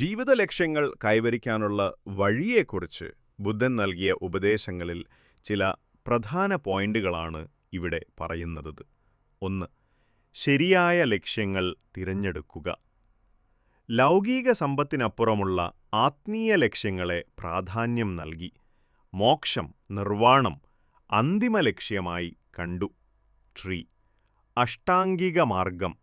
ജീവിത ലക്ഷ്യങ്ങൾ കൈവരിക്കാനുള്ള വഴിയെക്കുറിച്ച് ബുദ്ധൻ നൽകിയ ഉപദേശങ്ങളിൽ ചില പ്രധാന പോയിന്റുകളാണ് ഇവിടെ പറയുന്നത്. ഒന്ന് ശരിയായ ലക്ഷ്യങ്ങൾ തിരഞ്ഞെടുക്കുക. ലൗകിക സമ്പത്തിനപ്പുറമുള്ള ആത്മീയ ലക്ഷ്യങ്ങളെ പ്രാധാന്യം നൽകി മോക്ഷം നിർവാണം അന്തിമ ലക്ഷ്യമായി കണ്ടു. ട്രീ അഷ്ടാംഗിക മാർഗം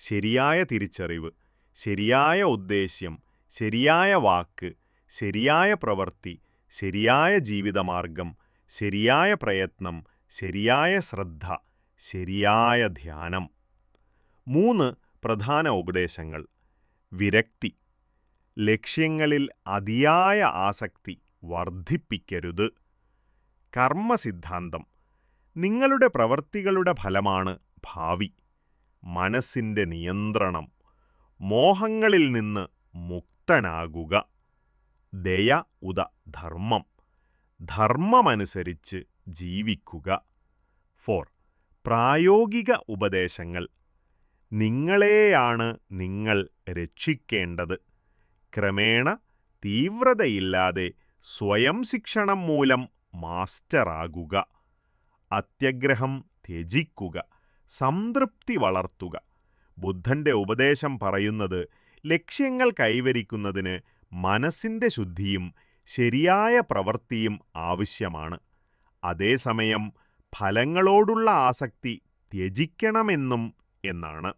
ശരിയായ തിരിച്ചറിവ് ശരിയായ ഉദ്ദേശ്യം ശരിയായ വാക്ക് ശരിയായ പ്രവൃത്തി ശരിയായ ജീവിതമാർഗം ശരിയായ പ്രയത്നം ശരിയായ ശ്രദ്ധ ശരിയായ ധ്യാനം. മൂന്ന് പ്രധാന ഉപദേശങ്ങൾ. വിരക്തി. ലക്ഷ്യങ്ങളിൽ അതിയായ ആസക്തി വർദ്ധിപ്പിക്കരുത്. കർമ്മസിദ്ധാന്തം. നിങ്ങളുടെ പ്രവൃത്തികളുടെ ഫലമാണ് ഭാവി. മനസ്സിന്റെ നിയന്ത്രണം. മോഹങ്ങളിൽ നിന്ന് മുക്തനാകുക. ദയ ഉദ ധർമ്മം. ധർമ്മമനുസരിച്ച് ജീവിക്കുക. ഫോർ. പ്രായോഗിക ഉപദേശങ്ങൾ. നിങ്ങളെയാണ് നിങ്ങൾ രക്ഷിക്കേണ്ടത്. ക്രമേണ തീവ്രതയില്ലാതെ സ്വയം ശിക്ഷണം മൂലം മാസ്റ്ററാകുക. അത്യഗ്രഹം ത്യജിക്കുക. സംതൃപ്തി വളർത്തുക. ബുദ്ധന്റെ ഉപദേശം പറയുന്നത് ലക്ഷ്യങ്ങൾ കൈവരിക്കുന്നതിന് മനസ്സിന്റെ ശുദ്ധിയും ശരിയായ പ്രവൃത്തിയും ആവശ്യമാണ്. അതേസമയം ഫലങ്ങളോടുള്ള ആസക്തി ത്യജിക്കണമെന്നും എന്നാണ്.